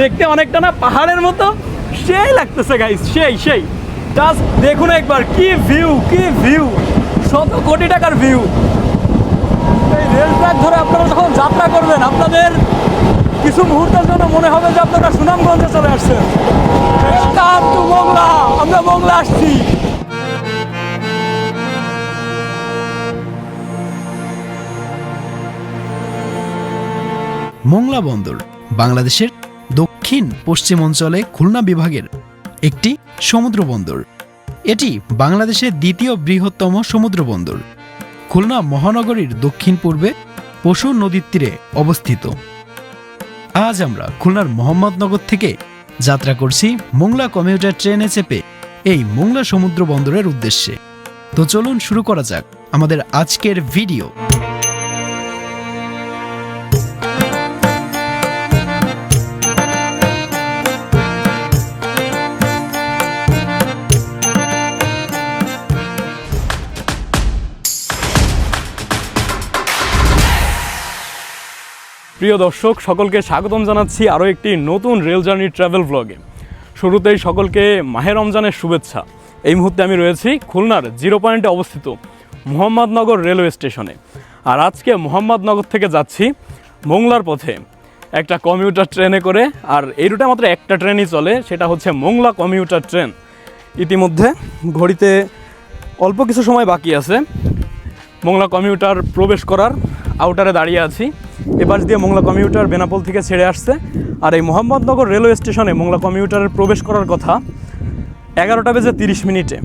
দেখতে অনেকটা না পাহাড়ের মতো। সেই লাগতেছে গাইস সেই সেই। জাস্ট দেখুন একবার, কি ভিউ কি ভিউ শত কোটি টাকার ভিউ এই রেল ট্র্যাক ধরে আপনারা যখন যাত্রা করবেন, আপনাদের কিছু মুহূর্তের জন্য মনে হবে যে আপনারা সুনামগঞ্জে চলে আসছেন। মোংলা, আমরা মোংলা আসছি। মোংলা বন্দর, বাংলাদেশের দক্ষিণ পশ্চিম অঞ্চলে খুলনা বিভাগের একটি সমুদ্র বন্দর। এটি বাংলাদেশের দ্বিতীয় বৃহত্তম সমুদ্র বন্দর। খুলনা মহানগরীর দক্ষিণ পূর্বে পশু নদীর তীরে অবস্থিত। আজ আমরা খুলনার মোহাম্মদনগর থেকে যাত্রা করছি মোংলা কমিউটার ট্রেনে চেপে এই মোংলা সমুদ্র বন্দরের উদ্দেশ্যে। তো চলুন শুরু করা যাক আমাদের আজকের ভিডিও। প্রিয় দর্শক, সকলকে স্বাগতম জানাচ্ছি আরও একটি নতুন রেল জার্নি ট্রাভেল ব্লগে। শুরুতেই সকলকে মাহে রমজানের শুভেচ্ছা। এই মুহূর্তে আমি রয়েছি খুলনার জিরো পয়েন্টে অবস্থিত মোহাম্মদনগর রেলওয়ে স্টেশনে। আর আজকে মোহাম্মদনগর থেকে যাচ্ছি মোংলার পথে। একটা কমিউটার ট্রেনে করে, আর এই রুটে মাত্র একটা ট্রেনই চলে, সেটা হচ্ছে মোংলা কমিউটার ট্রেন। ইতিমধ্যে ঘড়িতে অল্প কিছু সময় বাকি আছে। মোংলা কমিউটার প্রবেশ করার আউটারে দাঁড়িয়ে আছি। এপাশ দিয়ে মোংলা কমিউটার বেনাপোল থেকে ছেড়ে আসছে। আর এই মোহাম্মদনগর রেলওয়ে স্টেশনে মোংলা কমিউটারের প্রবেশ করার কথা এগারোটা বেজে তিরিশ মিনিটে।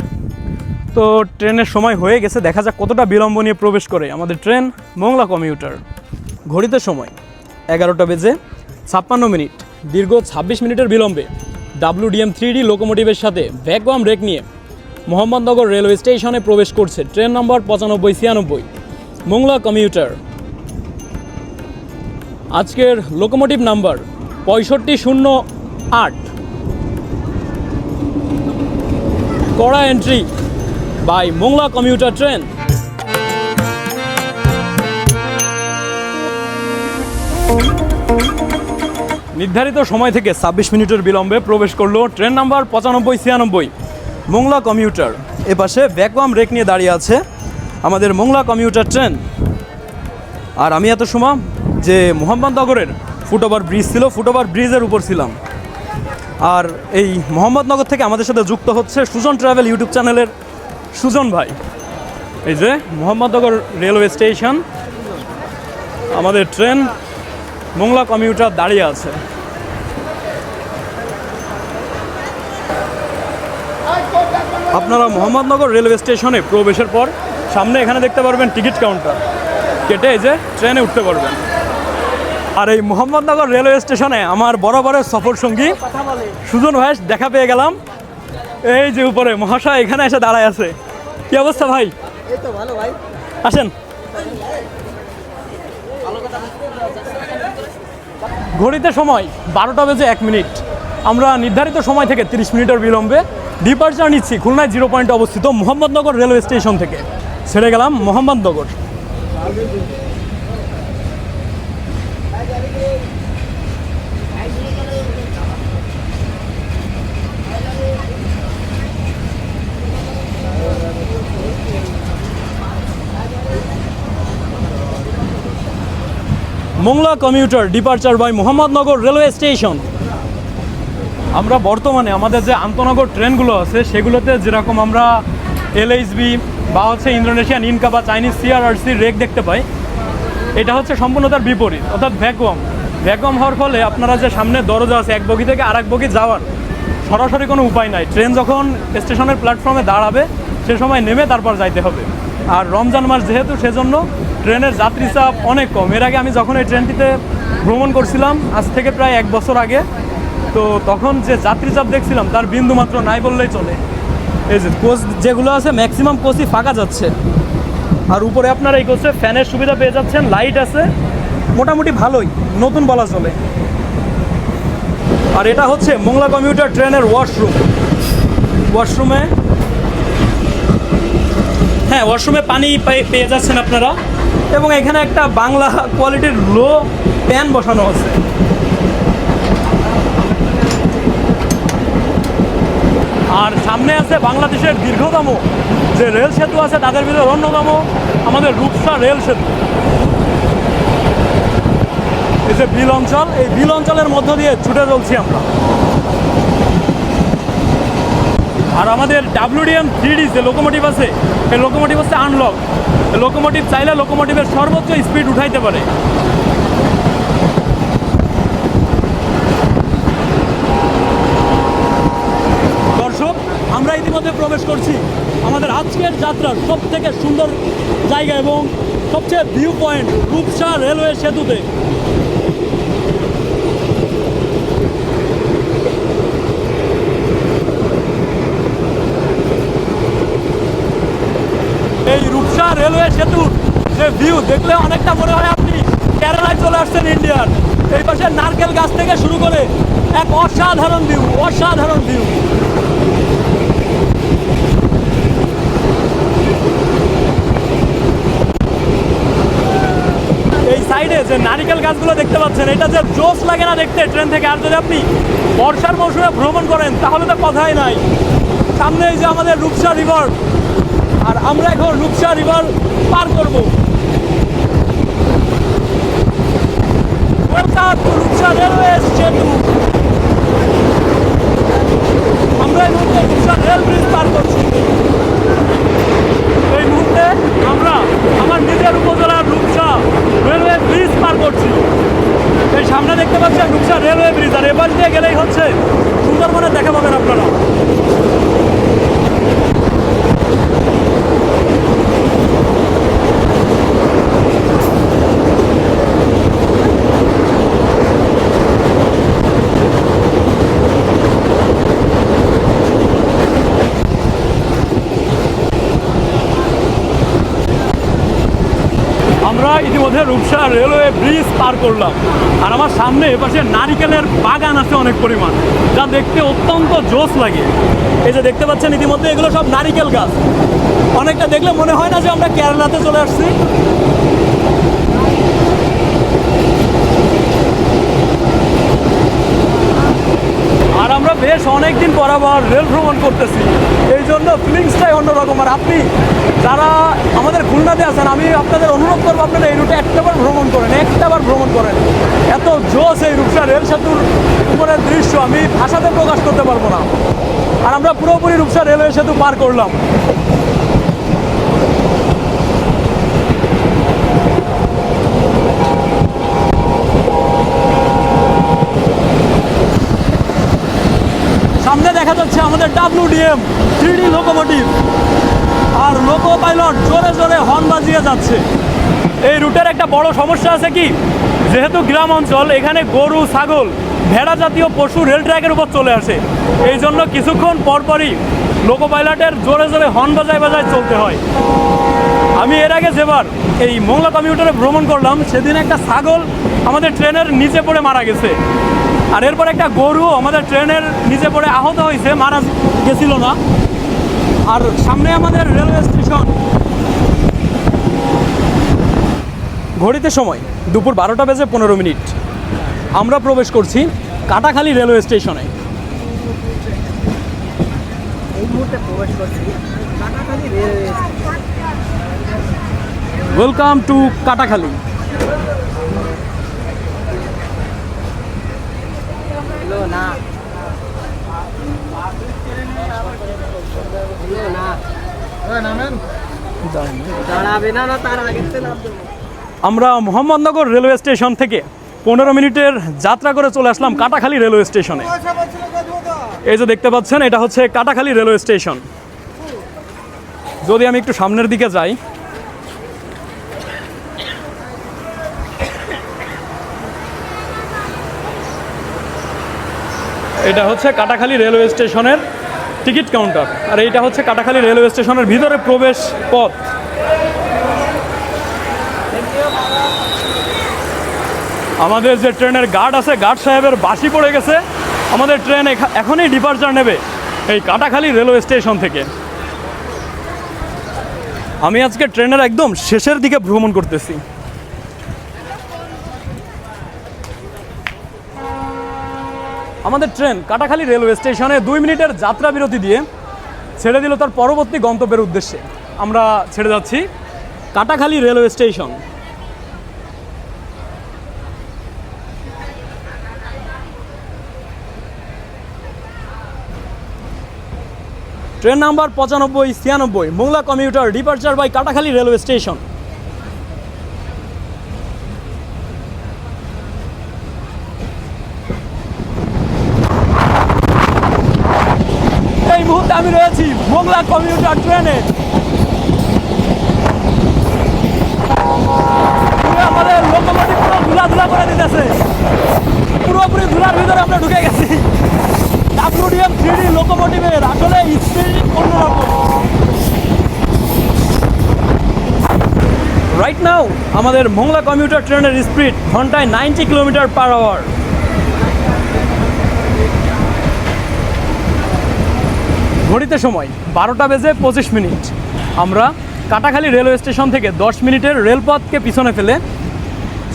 তো ট্রেনের সময় হয়ে গেছে, দেখা যাক কতটা বিলম্ব নিয়ে প্রবেশ করে আমাদের ট্রেন মোংলা কমিউটার ঘড়িতে সময় এগারোটা বেজে ছাপ্পান্ন মিনিট, দীর্ঘ ছাব্বিশ মিনিটের বিলম্বে ডাব্লিউডিএম থ্রি ডি লোকোমোটিভের সাথে ভ্যাকুয়াম রেক নিয়ে মোহাম্মদনগর রেলওয়ে স্টেশনে প্রবেশ করছে। ট্রেন নম্বর পঁচানব্বই, ছিয়ানব্বই, মোংলা কমিউটার আজকের লোকোমোটিভ নাম্বার পঁয়ষট্টি শূন্য আট। কড়া entry by Mongla commuter train নির্ধারিত সময় থেকে ছাব্বিশ মিনিটের বিলম্বে প্রবেশ করল ট্রেন নাম্বার পঁচানব্বই ছিয়ানব্বই মোংলা কমিউটার এপাশে ভ্যাকুয়াম রেক নিয়ে দাঁড়িয়ে আছে আমাদের মোংলা কমিউটার ট্রেন আর আমি এত সময় যে মোহাম্মদনগরের ফুটওভার ব্রিজ ছিল ফুটওভার ব্রিজের উপর ছিলাম। আর এই মোহাম্মদনগর থেকে আমাদের সাথে যুক্ত হচ্ছে সুজন ট্রাভেল ইউটিউব চ্যানেলের সুজন ভাই। এই যে মোহাম্মদনগর রেলওয়ে স্টেশন আমাদের ট্রেন মোংলা কমিউটার দাঁড়িয়ে আছে। আপনারা মোহাম্মদনগর রেলওয়ে স্টেশনে প্রবেশের পর সামনে এখানে দেখতে পারবেন টিকিট কাউন্টার কেটে এই যে ট্রেনে উঠতে পারবেন। আর এই মোহাম্মদনগর রেলওয়ে স্টেশনে আমার বরাবরের সফর সঙ্গী সুজন ভাই, দেখা পেয়ে গেলাম। এই যে উপরে, মহাশয় এখানে এসে দাঁড়ায় আছে। কি অবস্থা ভাই? আসেন। ঘড়িতে সময় বারোটা বেজে এক মিনিট। আমরা নির্ধারিত সময় থেকে তিরিশ মিনিটের বিলম্বে ডিপার্চার নিচ্ছি খুলনায় জিরো পয়েন্টে অবস্থিত মোহাম্মদনগর রেলওয়ে স্টেশন থেকে। ছেড়ে গেলাম Mohammadnagar. Mongla commuter departure by Mohammadnagar railway station. আমরা বর্তমানে আমাদের যে আন্তনগর ট্রেনগুলো আছে, সেগুলোতে যেরকম আমরা এলএইচবি বা হচ্ছে ইন্দোনেশিয়ান ইনকা বা চাইনিজ সিআরআরসি রেক দেখতে পাই, এটা হচ্ছে সম্পূর্ণ তার বিপরীত, অর্থাৎ ভ্যাকুয়াম। ভ্যাকুয়াম হওয়ার ফলে আপনারা যে সামনে দরজা আছে, এক বগি থেকে আরেক বগি যাওয়ার, সরাসরি কোনো উপায় নাই। ট্রেন যখন স্টেশনের প্ল্যাটফর্মে দাঁড়াবে, সে সময় নেমে তারপর যাইতে হবে। আর রমজান মাস যেহেতু, সেজন্য ট্রেনের যাত্রী চাপ অনেক কম। এর আগে আমি যখন এই ট্রেনটিতে ভ্রমণ করছিলাম, আজ থেকে প্রায় এক বছর আগে, তো তখন যে যাত্রী চাপ দেখছিলাম, তার বিন্দু মাত্র নাই বললেই চলে। এই যে কোচ যেগুলো আছে ম্যাক্সিমাম কোচই ফাঁকা যাচ্ছে। আর উপরে আপনারা এই কোচে ফ্যানের সুবিধা পেয়ে যাচ্ছেন লাইট আছে। মোটামুটি ভালোই, নতুন বলা চলে। আর এটা হচ্ছে মোংলা কমিউটার ট্রেনের ওয়াশরুম ওয়াশরুমে হ্যাঁ ওয়াশরুমে পানি পেয়ে যাচ্ছেন আপনারা। এবং এখানে একটা বাংলা কোয়ালিটির লো প্যান বসানো আছে। আর সামনে আছে বাংলাদেশের দীর্ঘতম যে রেল সেতু আছে, তাদের ভিতরে অন্যতম আমাদের রূপসা রেল সেতু। এই যে বিল অঞ্চল, এই বিল অঞ্চলের মধ্য দিয়ে ছুটে চলছি আমরা। আর আমাদের ডাব্লিউডিএম থ্রি যে লোকোমোটিভ আছে, এই লোকোমোটিভ হচ্ছে আনলক লোকোমোটিভ চাইলে লোকোমোটিভের সর্বোচ্চ স্পিড উঠাইতে পারে। দর্শক, আমরা ইতিমধ্যে প্রবেশ করছি আমাদের আজকের যাত্রার সব থেকে সুন্দর জায়গা এবং সবচেয়ে ভিউ পয়েন্ট রূপসা রেলওয়ে সেতুতে এই রূপসা রেলওয়ে সেতুর যে ভিউ দেখলে অনেকটা মনে হয় আপনি কেরালায় চলে আসছেন ইন্ডিয়ার। এই পাশে নারকেল গাছ থেকে শুরু করে এক অসাধারণ ভিউ অসাধারণ ভিউ এই সাইডে যে নারিকেল গাছগুলো দেখতে পাচ্ছেন, এটা যে জোস লাগে না দেখতে ট্রেন থেকে। আর যদি আপনি বর্ষার মৌসুমে ভ্রমণ করেন, তাহলে তো কথাই নাই। সামনে এই যে আমাদের রূপসা রিভার আর আমরা এখন রূপসা রিভার পার করব। রূপসা রেলওয়ে সেতু আমরা এই মুহূর্তে রূপসা রেল ব্রিজ পার করছি এই মুহূর্তে আমরা আমার নিজের উপজেলার রূপসা রেলওয়ে ব্রিজ পার করছি এই সামনে দেখতে পাচ্ছেন রূপসা রেলওয়ে ব্রিজ আর এবার দিয়ে গেলেই হচ্ছে সুন্দরবনে দেখা পাবেন আপনারা আমরা ইতিমধ্যে রূপসা রেলওয়ে ব্রিজ পার করলাম। আর আমার সামনে এপাশে নারিকেলের বাগান আছে অনেক পরিমাণ, যা দেখতে অত্যন্ত জোশ লাগে। এই যে দেখতে পাচ্ছেন ইতিমধ্যে এগুলো সব নারিকেল গাছ। অনেকটা দেখলে মনে হয় না যে আমরা কেরালাতে চলে আসছি আর আমরা বেশ অনেকদিন পর আবার রেল ভ্রমণ করতেছি। এই জন্য ফিলিংসটাই অন্যরকম। আর আপনি যারা আমাদের খুলনাতে আছেন, আমি আপনাদের অনুরোধ করব আপনারা এই রুটে একটাবার ভ্রমণ করেন একটাবার ভ্রমণ করেন। এত জোশ এই রূপসা রেল সেতুর উপরের দৃশ্য, আমি ভাষাতে প্রকাশ করতে পারব না। আর আমরা পুরোপুরি রূপসা রেলওয়ে সেতু পার করলাম সামনে দেখা যাচ্ছে আমাদের ডাব্লিউডিএম থ্রি ডি লোকোমোটিভ আর লোকো পাইলট জোরে জোরে হর্ন বাজিয়ে যাচ্ছে। এই রুটের একটা বড় সমস্যা আছে কি? যেহেতু গ্রাম অঞ্চল, এখানে গরু, ছাগল, ভেড়া জাতীয় পশু রেল ট্র্যাকের উপর চলে আসে। এই জন্য কিছুক্ষণ পরপরই লোকো পাইলটের জোরে জোরে হর্ন বাজায় বাজায় চলতে হয়। আমি এর আগে যেবার এই মোংলা কমিউটারে ভ্রমণ করলাম, সেদিন একটা ছাগল আমাদের ট্রেনের নিচে পড়ে মারা গেছে। আর এরপর একটা গরু আমাদের ট্রেনের নিচে পড়ে আহত হয়েছে মারা গেছিল না। আর সামনে আমাদের রেলওয়ে স্টেশন। ঘড়িতে সময় দুপুর বারোটা বেজে পনেরো মিনিট। আমরা প্রবেশ করছি কাটাখালী রেলওয়ে স্টেশনে। Welcome to Katakhali. হলো না। আমরা মোহাম্মদনগর রেলওয়ে স্টেশন থেকে পনেরো মিনিটের যাত্রা করে চলে আসলাম কাটাখালী রেলওয়ে স্টেশনে। এই যে দেখতে পাচ্ছেন, এটা হচ্ছে কাটাখালী রেলওয়ে স্টেশন। যদি আমি একটু সামনের দিকে যাই এটা হচ্ছে কাটাখালী রেলওয়ে স্টেশনের টিকিট কাউন্টার। আর এইটা হচ্ছে কাটাখালী রেলওয়ে স্টেশনের ভিতরে প্রবেশ পথ। আমাদের যে ট্রেনের গার্ড আছে, গার্ড সাহেবের বাসি পড়ে গেছে। আমাদের ট্রেন এখা- এখনই ডিপার্চার নেবে এই কাটাখালী রেলওয়ে স্টেশন থেকে। আমি আজকে ট্রেনের একদম শেষের দিকে ভ্রমণ করতেছি। আমাদের ট্রেন কাটাখালী রেলওয়ে স্টেশনে দুই মিনিটের যাত্রা বিরতি দিয়ে ছেড়ে দিল তার পরবর্তী গন্তব্যের উদ্দেশ্যে। আমরা ছেড়ে যাচ্ছি Katakhali railway station. Train number পঁচানব্বই ছিয়ানব্বই, Mongla commuter, departure by Katakhali railway station এই মুহূর্তে আমি রয়েছি মোংলা কমিউটার ট্রেনে পুরো আমাদের লোকোমোটিভ পুরো ধুলা ধুলা করে দিতেছে পুরোপুরি ধুলার ভিতরে আমরা ঢুকে গেছি ডাব্লিউডিএম থ্রি ডি লোকোমোটিভের আসলে অন্যরকম রাইট নাও আমাদের মোংলা কমিউটার ট্রেনের স্পিড ঘন্টায় নাইনটি কিলোমিটার পার আওয়ার ঘড়িতে সময় বারোটা বেজে পঁচিশ মিনিট। আমরা কাটাখালী রেলওয়ে স্টেশন থেকে দশ মিনিটের রেলপথকে পিছনে ফেলে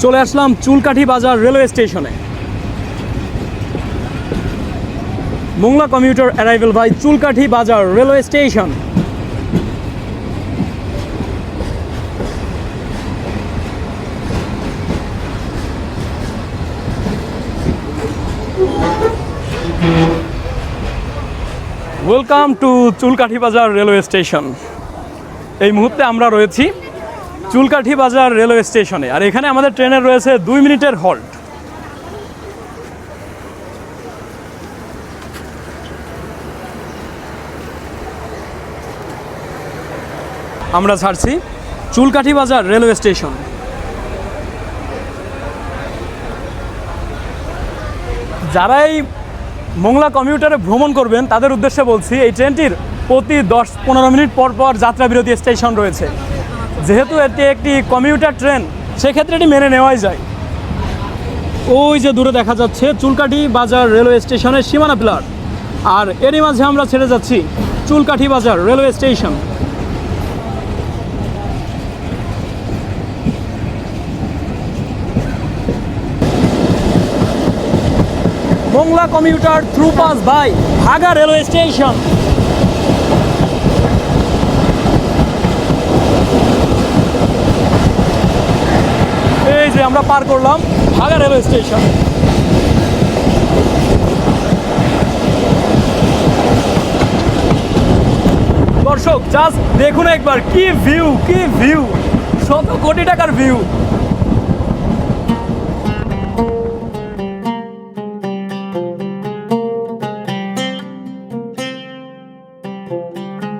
চলে আসলাম চুলকাঠি বাজার রেলওয়ে স্টেশনে Mongla commuter arrival by Chulkathi Bazar railway station. Welcome to Chulkathi Bazar railway station. এই মুহূর্তে আমরা রয়েছি চুলকাঠি বাজার রেলওয়ে স্টেশনে। আর এখানে আমাদের ট্রেনের রয়েছে দুই মিনিটের হল্ট। আমরা ছাড়ছি চুলকাঠি বাজার রেলওয়ে স্টেশন। যারা এই মোংলা কমিউটারে ভ্রমণ করবেন, তাদের উদ্দেশ্যে বলছি, এই ট্রেনটির প্রতি দশ পনেরো মিনিট পর পর যাত্রা বিরতি স্টেশন রয়েছে। যেহেতু এটি একটি কমিউটার ট্রেন, সেক্ষেত্রে এটি মেনে নেওয়াই যায়। ওই যে দূরে দেখা যাচ্ছে, চুলকাঠি বাজার রেলওয়ে স্টেশনের সীমানা পিলার। আর এরই মাঝে আমরা ছেড়ে যাচ্ছি Chulkathi Bazar railway station. Mongla commuter through pass by Bhaga railway station. এই যে আমরা পার করলাম ভাগা রেলওয়ে স্টেশন। দর্শক জাস্ট দেখুন একবার, কি ভিউ কি ভিউ শত কোটি টাকার ভিউ রেল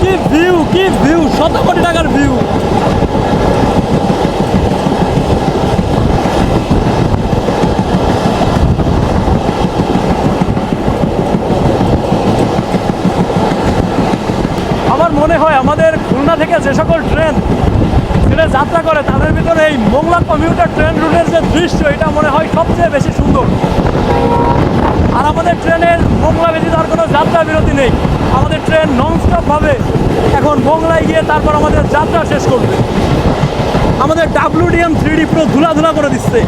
কি ভিউ কি ভিউ শত কোটি টাকার ভিউ আমার মনে হয় আমাদের খুলনা থেকে যে সকল ট্রেন ট্রেনে যাত্রা করে, তাদের ভিতরে এই মোংলা কমিউটার ট্রেন রুটের যে দৃশ্য, এটা মনে হয় সবচেয়ে বেশি সুন্দর। আর আমাদের ট্রেনের মোংলা ব্যতীত আর কোনো যাত্রা বিরতি নেই। আমাদের ট্রেন ননস্টপভাবে এখন মোংলায় গিয়ে তারপর আমাদের যাত্রা শেষ করবে। আমাদের ডাব্লিউডিএম থ্রি ডি পুরো ধুলা ধুলা করে দিচ্ছে।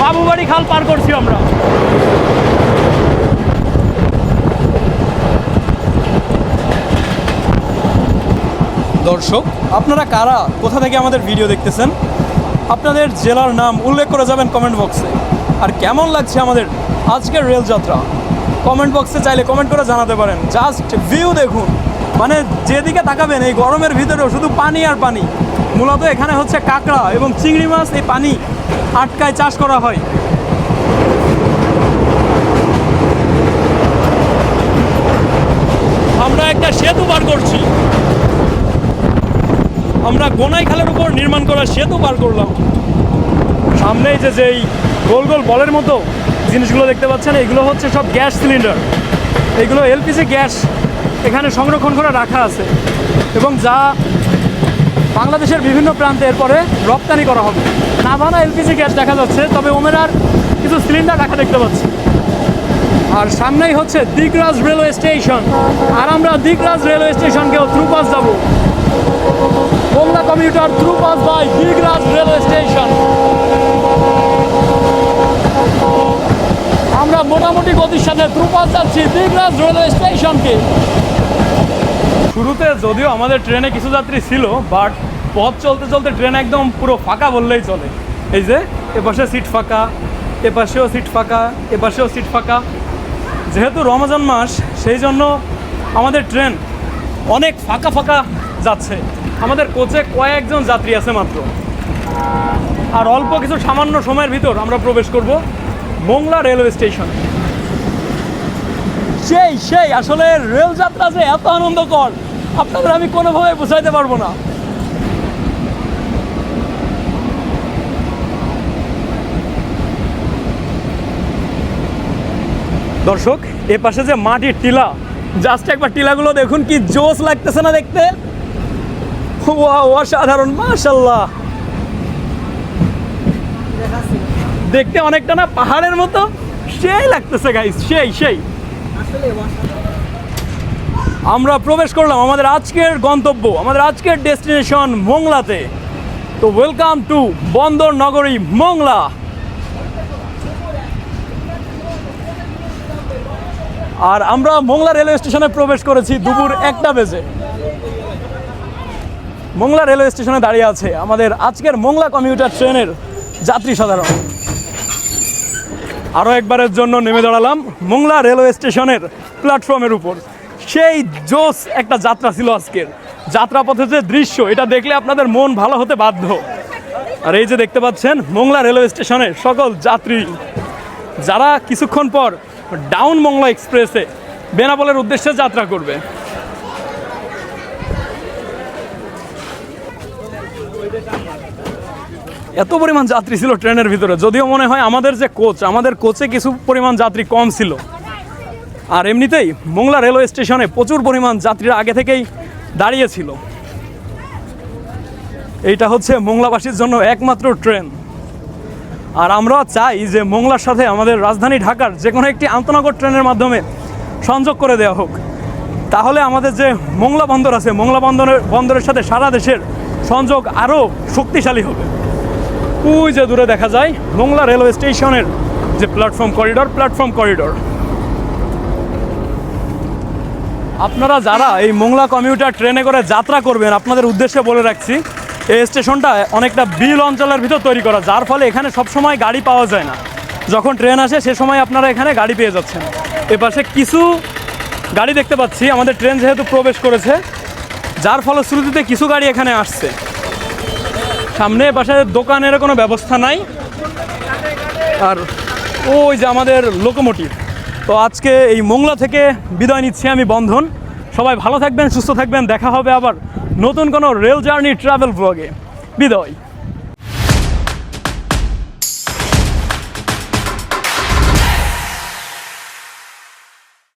বাবুবাড়ি খাল পার করছি আমরা। দর্শক, আপনারা কারা? কোথা থেকে আমাদের ভিডিও দেখতেছেন? আপনাদের জেলার নাম উল্লেখ করে যাবেন কমেন্ট বক্সে আর কেমন লাগছে আমাদের আজকের রেলযাত্রা? কমেন্ট বক্সে চাইলে কমেন্ট করে জানাতে পারেন। জাস্ট ভিউ দেখুন। মানে যেদিকে তাকাবেন, এই গরমের ভিতরেও শুধু পানি আর পানি। মূলত এখানে হচ্ছে কাঁকড়া এবং চিংড়ি মাছ এই পানি আটকায় চাষ করা হয়। আমরা একটা সেতু পার করছি। আমরা গোনাই খালের উপর নির্মাণ করা সেতু পার করলাম। সামনেই যে যেই গোল গোল বলের মতো জিনিসগুলো দেখতে পাচ্ছেন, এগুলো হচ্ছে সব গ্যাস সিলিন্ডার। এগুলো এলপিজি গ্যাস এখানে সংরক্ষণ করে রাখা আছে এবং যা বাংলাদেশের বিভিন্ন প্রান্তে এরপরে রপ্তানি করা হবে। নাভানা এলপিজি গ্যাস দেখা যাচ্ছে, তবে ওমেরার কিছু সিলিন্ডার রাখা দেখতে পাচ্ছি। আর সামনেই হচ্ছে দিগরাজ রেলওয়ে স্টেশন। আর আমরা দিগরাজ রেলওয়ে স্টেশনকেও থ্রু পাস যাব। Mongla commuter through pass by Digraj railway station আমরা মোটামুটি গতির সাথে থ্রু পাস যাচ্ছি দিগরাজ রেলওয়ে স্টেশনকে শুরুতে যদিও আমাদের ট্রেনে কিছু যাত্রী ছিল বাট পথ চলতে চলতে ট্রেন একদম পুরো ফাঁকা বললেই চলে। এই যে এপাশে সিট ফাঁকা, এপাশেও সিট ফাঁকা, এপাশেও সিট ফাঁকা। যেহেতু রমজান মাস, সেই জন্য আমাদের ট্রেন অনেক ফাঁকা ফাঁকা যাচ্ছে। আমাদের কোচে কয়েকজন যাত্রী আছে মাত্র। আর অল্প কিছু সামান্য সময়ের ভিতর আমরা প্রবেশ করব মোংলা রেলওয়ে স্টেশন। সেই সেই, আসলে রেল যাত্রা যে এত আনন্দকর, আপনাদের আমি কোনোভাবে বোঝাইতে পারব না। দর্শক এ পাশে যে মাটির টিলা, জাস্ট একবার টিলাগুলো দেখুন, কি জোস লাগতেছে না দেখতে? ওয়াও, অসাধারণ মাশাল্লাহ দেখতে অনেকটা না পাহাড়ের মতো? সেই লাগতেছে গাইস সেই সেই। আমরা প্রবেশ করলাম আমাদের আজকের গন্তব্য আমাদের আজকের ডেস্টিনেশন মোংলাতে। তো ওয়েলকাম টু বন্দর নগরী মোংলা। আর আমরা মোংলা রেলওয়ে স্টেশনে প্রবেশ করেছি দুপুর একটা বেজে। মোংলা রেলওয়ে স্টেশনে দাঁড়িয়ে আছে আমাদের আজকের মোংলা কমিউটার ট্রেনের যাত্রী সাধারণ। আরও একবারের জন্য নেমে দাঁড়ালাম মোংলা রেলওয়ে স্টেশনের প্ল্যাটফর্মের উপর। সেই জোস একটা যাত্রা ছিল আজকের। যাত্রাপথের যে দৃশ্য, এটা দেখলে আপনাদের মন ভালো হতে বাধ্য। আর এই যে দেখতে পাচ্ছেন, মোংলা রেলওয়ে স্টেশনের সকল যাত্রী। যারা কিছুক্ষণ পর ডাউন মোংলা এক্সপ্রেসে বেনাপোলের উদ্দেশ্যে যাত্রা করবে। এত পরিমাণ যাত্রী ছিল ট্রেনের ভিতরে, যদিও মনে হয় আমাদের যে কোচ, আমাদের কোচে কিছু পরিমাণ যাত্রী কম ছিল। আর এমনিতেই মোংলা রেলওয়ে স্টেশনে প্রচুর পরিমাণ যাত্রীরা আগে থেকেই দাঁড়িয়েছিল। এইটা হচ্ছে মোংলাবাসীর জন্য একমাত্র ট্রেন। আর আমরা চাই যে মোংলার সাথে আমাদের রাজধানী ঢাকার যে কোনো একটি আন্তনগর ট্রেনের মাধ্যমে সংযোগ করে দেওয়া হোক। তাহলে আমাদের যে মোংলা বন্দর আছে, মোংলা বন্দরের বন্দরের সাথে সারা দেশের সংযোগ আরও শক্তিশালী হবে। ওই যে দূরে দেখা যায় মোংলা রেলওয়ে স্টেশনের যে প্ল্যাটফর্ম করিডর প্ল্যাটফর্ম করিডর। আপনারা যারা এই মোংলা কমিউটার ট্রেনে করে যাত্রা করবেন, আপনাদের উদ্দেশ্যে বলে রাখছি, এই স্টেশনটা অনেকটা বিল অঞ্চলের ভিতর তৈরি করা, যার ফলে এখানে সবসময় গাড়ি পাওয়া যায় না। যখন ট্রেন আসে, সে সময় আপনারা এখানে গাড়ি পেয়ে যাচ্ছেন। এপাশে কিছু গাড়ি দেখতে পাচ্ছি, আমাদের ট্রেন যেহেতু প্রবেশ করেছে, যার ফলশ্রুতিতে কিছু গাড়ি এখানে আসছে। সামনে পাশে দোকানের কোনো ব্যবস্থা নাই। আর ওই যে আমাদের লোকোমোটিভ। তো আজকে এই মোংলা থেকে বিদায় নিচ্ছি আমি বন্ধন। সবাই ভালো থাকবেন, সুস্থ থাকবেন। দেখা হবে আবার নতুন কোনো রেল জার্নি ট্রাভেল ব্লগে। বিদায়।